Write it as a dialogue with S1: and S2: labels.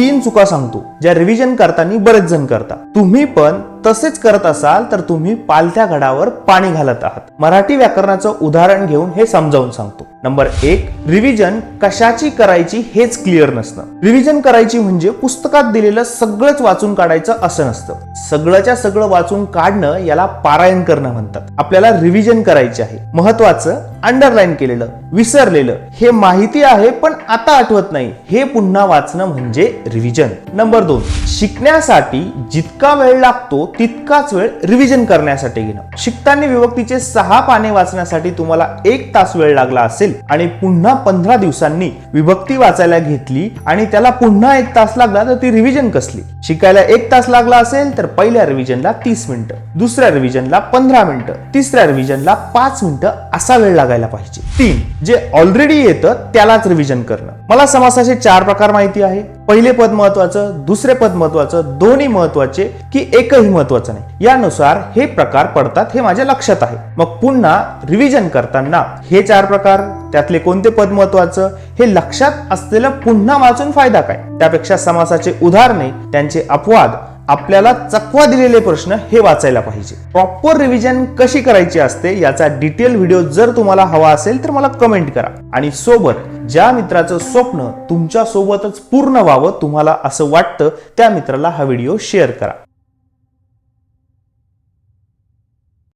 S1: तीन चुका सांगतो ज्या रिव्हिजन करताना बरेच जण करतात. तुम्ही पण तसेच करत असाल तर तुम्ही पालथ्या घडावर पाणी घालत आहात. मराठी व्याकरणाचं उदाहरण घेऊन हे समजावून सांगतो. नंबर एक रिव्हिजन कशाची करायची हेच क्लिअर नसतं. रिव्हिजन करायची म्हणजे पुस्तकात दिलेलं सगळंच वाचून काढायचं असं नसतं. सगळंच्या सगळं वाचून काढणं याला पारायण करणं म्हणतात. आपल्याला रिव्हिजन करायचे आहे. महत्वाचं अंडरलाईन केलेलं विसरलेलं हे माहिती आहे पण आता आठवत नाही. हे पुन्हा वाचणं म्हणजे रिव्हिजन. नंबर दोन शिकण्यासाठी जितका वेळ लागतो तितकाच वेळ रिव्हिजन करण्यासाठी घेणं. शिकताना विभक्तीचे सहा पाने वाचण्यासाठी तुम्हाला एक तास वेळ लागला असेल आणि पुन्हा पंधरा दिवसांनी विभक्ती वाचायला घेतली आणि त्याला पुन्हा एक तास लागला तर ती रिव्हिजन कसली? शिकायला एक तास लागला असेल तर पहिल्या रिव्हिजनला तीस मिनिटं दुसऱ्या रिव्हिजनला पंधरा मिनिटं तिसऱ्या रिव्हिजनला पाच मिनिटं असा वेळ लागायला पाहिजे. तीन जे ऑलरेडी येतं त्यालाच रिव्हिजन करणं. मला समासाचे चार प्रकार माहिती आहे. पहिले पद महत्वाचं दुसरे पद महत्वाचं दोन्ही महत्त्वाचे की एकही महत्वाचं नाही. यानुसार हे प्रकार पडतात हे माझ्या लक्षात आहे. मग पुन्हा रिव्हिजन करताना हे चार प्रकार त्यातले कोणते पद महत्वाचं हे लक्षात असलेलं पुन्हा वाचून फायदा काय? त्यापेक्षा समासाचे उदाहरणे त्यांचे अपवाद आपल्याला चकवा दिलेले प्रश्न हे वाचायला पाहिजे. प्रॉपर रिव्हिजन कशी करायची असते याचा डिटेल व्हिडिओ जर तुम्हाला हवा असेल तर मला कमेंट करा. आणि सोबत ज्या मित्राचं स्वप्न तुमच्या सोबतच पूर्ण व्हावं तुम्हाला असं वाटतं त्या मित्राला हा व्हिडिओ शेअर करा.